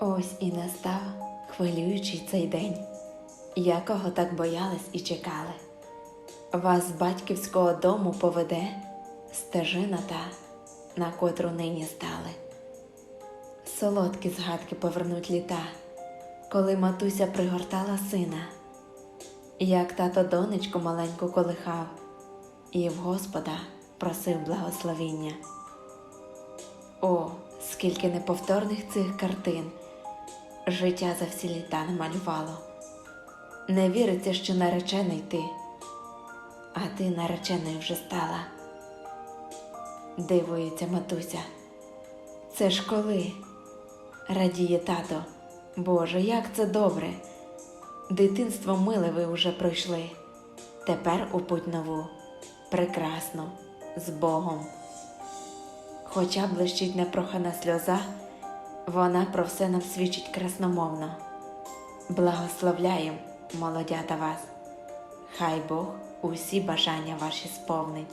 Ось і настав хвилюючий цей день, якого так боялись і чекали. Вас з батьківського дому поведе стежина та, на котру нині стали. Солодкі згадки повернуть літа, коли матуся пригортала сина, як тато донечку маленьку колихав, і в Господа просив благословіння. О, скільки неповторних цих картин життя за всі літа намалювало. Не віриться, що наречений ти, а ти нареченою вже стала. Дивується матуся. Це ж коли? Радіє тато. Боже, як це добре. Дитинство миле ви уже пройшли. Тепер у путь нову. Прекрасно, з Богом. Хоча блищить непрохана сльоза, вона про все нам свідчить красномовно. Благословляєм, молодята вас, хай Бог усі бажання ваші сповнить.